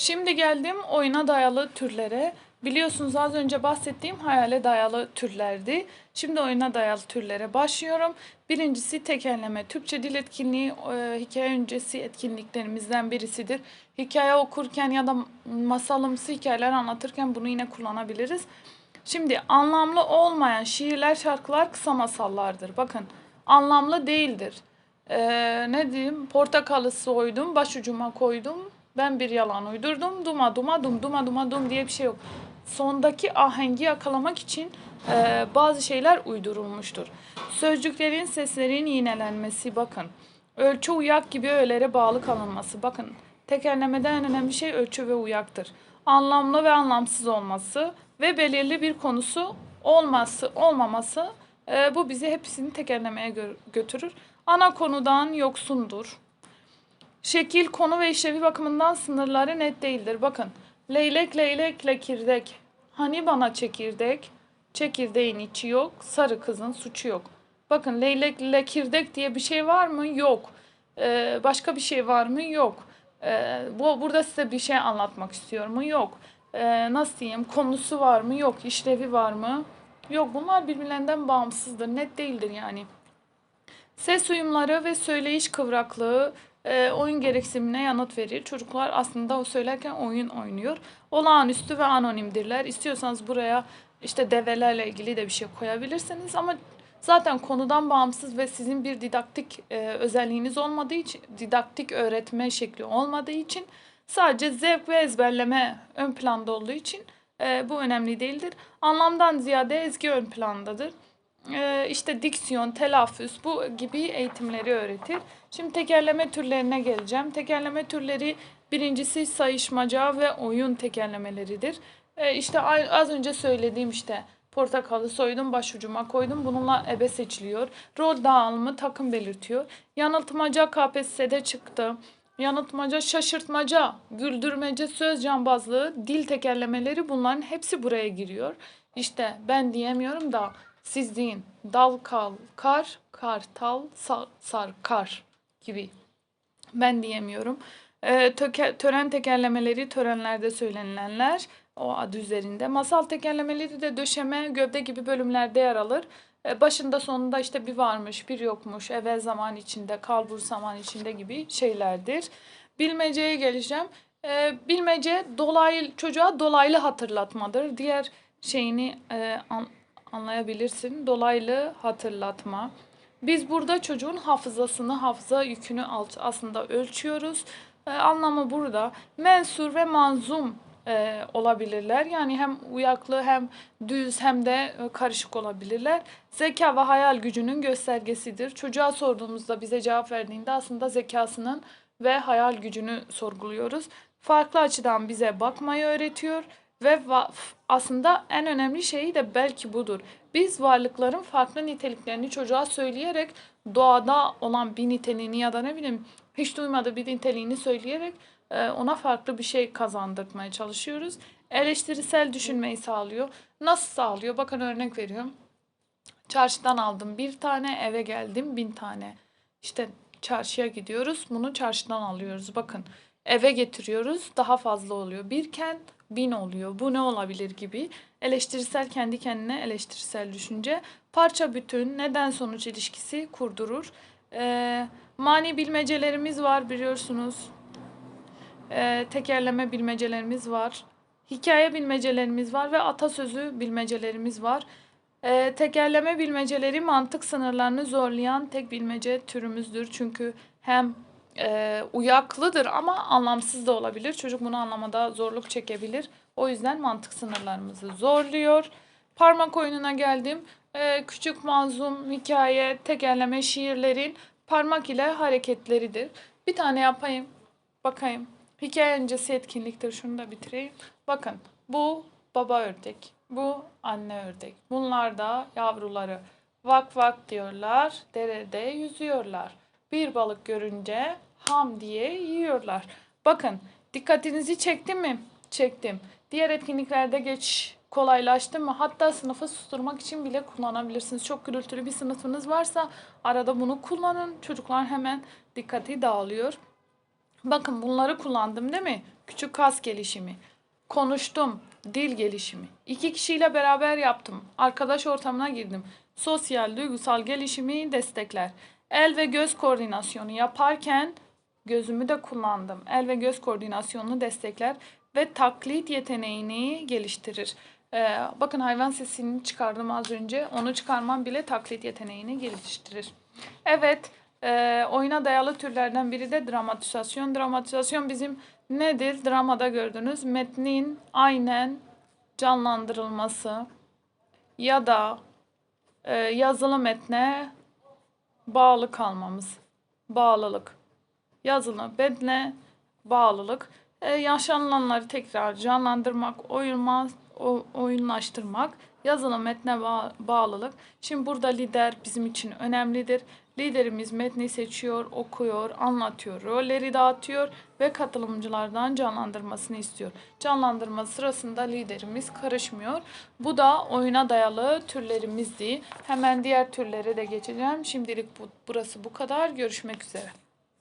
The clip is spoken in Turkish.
Şimdi geldim oyuna dayalı türlere. Biliyorsunuz az önce bahsettiğim hayale dayalı türlerdi. Şimdi oyuna dayalı türlere başlıyorum. Birincisi tekerleme. Türkçe dil etkinliği e, hikaye öncesi etkinliklerimizden birisidir. Hikaye okurken ya da masalımsı hikayeler anlatırken bunu yine kullanabiliriz. Şimdi anlamlı olmayan şiirler, şarkılar kısa masallardır. Bakın anlamlı değildir. Ee, ne diyeyim? Portakalı soydum, başucuma koydum. Ben bir yalan uydurdum. Duma duma dum duma duma dum diye bir şey yok. Sondaki ahengi yakalamak için e, bazı şeyler uydurulmuştur. Sözcüklerin seslerin yinelenmesi bakın. Ölçü uyak gibi öğelere bağlı kalınması. Bakın tekerlemede en önemli şey ölçü ve uyaktır. Anlamlı ve anlamsız olması ve belirli bir konusu olması olmaması e, bu bizi hepsini tekerlemeye gö- götürür. Ana konudan yoksundur. Şekil, konu ve işlevi bakımından sınırları net değildir. Bakın leylek leylek lekirdek. Hani bana çekirdek? Çekirdeğin içi yok, sarı kızın suçu yok. Bakın leylek lekirdek diye bir şey var mı? Yok. Ee, başka bir şey var mı? Yok. Ee, bu burada size bir şey anlatmak istiyorum mu? Yok. Ee, nasıl diyeyim? Konusu var mı? Yok. İşlevi var mı? Yok. Bunlar birbirlerinden bağımsızdır. Net değildir yani. Ses uyumları ve söyleyiş kıvraklığı e, oyun gereksinimine yanıt verir. Çocuklar aslında o söylerken oyun oynuyor. Olağanüstü ve anonimdirler. İstiyorsanız buraya işte develerle ilgili de bir şey koyabilirsiniz ama zaten konudan bağımsız ve sizin bir didaktik e, özelliğiniz olmadığı için, didaktik öğretme şekli olmadığı için sadece zevk ve ezberleme ön planda olduğu için e, bu önemli değildir. Anlamdan ziyade ezgi ön plandadır işte diksiyon, telaffuz bu gibi eğitimleri öğretir. Şimdi tekerleme türlerine geleceğim. Tekerleme türleri birincisi sayışmaca ve oyun tekerlemeleridir. E, işte az önce söylediğim işte portakalı soydum başucuma koydum bununla ebe seçiliyor. Rol dağılımı takım belirtiyor. Yanıltmaca KPSS'de çıktı. Yanıltmaca, şaşırtmaca, güldürmece, söz cambazlığı, dil tekerlemeleri bunların hepsi buraya giriyor. İşte ben diyemiyorum da siz deyin. Dal kal kar, kartal sa- sarkar gibi. Ben diyemiyorum. Ee, töke- tören tekerlemeleri törenlerde söylenilenler o adı üzerinde. Masal tekerlemeleri de döşeme, gövde gibi bölümlerde yer alır. Ee, başında sonunda işte bir varmış, bir yokmuş, evvel zaman içinde, kalbur zaman içinde gibi şeylerdir. Bilmeceye geleceğim. Ee, bilmece dolaylı çocuğa dolaylı hatırlatmadır. Diğer şeyini e, an- anlayabilirsin. Dolaylı hatırlatma. Biz burada çocuğun hafızasını, hafıza yükünü aslında ölçüyoruz. Ee, anlamı burada mensur ve manzum e, olabilirler. Yani hem uyaklı hem düz hem de e, karışık olabilirler. Zeka ve hayal gücünün göstergesidir. Çocuğa sorduğumuzda bize cevap verdiğinde aslında zekasının ve hayal gücünü sorguluyoruz. Farklı açıdan bize bakmayı öğretiyor ve aslında en önemli şeyi de belki budur. Biz varlıkların farklı niteliklerini çocuğa söyleyerek doğada olan bir niteliğini ya da ne bileyim hiç duymadığı bir niteliğini söyleyerek e, ona farklı bir şey kazandırmaya çalışıyoruz. Eleştirisel düşünmeyi sağlıyor. Nasıl sağlıyor? Bakın örnek veriyorum. Çarşıdan aldım bir tane, eve geldim bin tane. İşte çarşıya gidiyoruz, bunu çarşıdan alıyoruz. Bakın eve getiriyoruz, daha fazla oluyor. Birken bin oluyor. Bu ne olabilir gibi. Eleştirisel kendi kendine eleştirisel düşünce. Parça bütün neden sonuç ilişkisi kurdurur. Ee, mani bilmecelerimiz var biliyorsunuz. Ee, tekerleme bilmecelerimiz var. Hikaye bilmecelerimiz var ve atasözü bilmecelerimiz var. Ee, tekerleme bilmeceleri mantık sınırlarını zorlayan tek bilmece türümüzdür. Çünkü hem e, uyaklıdır ama anlamsız da olabilir. Çocuk bunu anlamada zorluk çekebilir. O yüzden mantık sınırlarımızı zorluyor. Parmak oyununa geldim. Ee, küçük manzum, hikaye, tekerleme şiirlerin parmak ile hareketleridir. Bir tane yapayım. Bakayım. Hikaye öncesi etkinliktir. Şunu da bitireyim. Bakın bu baba ördek. Bu anne ördek. Bunlar da yavruları. Vak vak diyorlar. Derede yüzüyorlar. Bir balık görünce ham diye yiyorlar. Bakın dikkatinizi çektim mi? Çektim. Diğer etkinliklerde geç kolaylaştı mı? Hatta sınıfı susturmak için bile kullanabilirsiniz. Çok gürültülü bir sınıfınız varsa arada bunu kullanın. Çocuklar hemen dikkati dağılıyor. Bakın bunları kullandım değil mi? küçük kas gelişimi, konuştum, dil gelişimi, iki kişiyle beraber yaptım, arkadaş ortamına girdim, sosyal, duygusal gelişimi destekler. El ve göz koordinasyonu yaparken gözümü de kullandım. El ve göz koordinasyonunu destekler ve taklit yeteneğini geliştirir. Ee, bakın hayvan sesini çıkardım az önce. Onu çıkarmam bile taklit yeteneğini geliştirir. Evet, e, oyuna dayalı türlerden biri de dramatizasyon. Dramatizasyon bizim nedir? Dramada gördünüz. Metnin aynen canlandırılması ya da e, yazılı metne bağlı kalmamız. Bağlılık. Yazılı metne bağlılık. E, yaşanılanları tekrar canlandırmak, oyulma, oyunlaştırmak. Yazılı metne ba- bağlılık. Şimdi burada lider bizim için önemlidir. Liderimiz metni seçiyor, okuyor, anlatıyor, rolleri dağıtıyor ve katılımcılardan canlandırmasını istiyor. Canlandırma sırasında liderimiz karışmıyor. Bu da oyuna dayalı türlerimizdi. Hemen diğer türlere de geçeceğim. Şimdilik bu, burası bu kadar. Görüşmek üzere.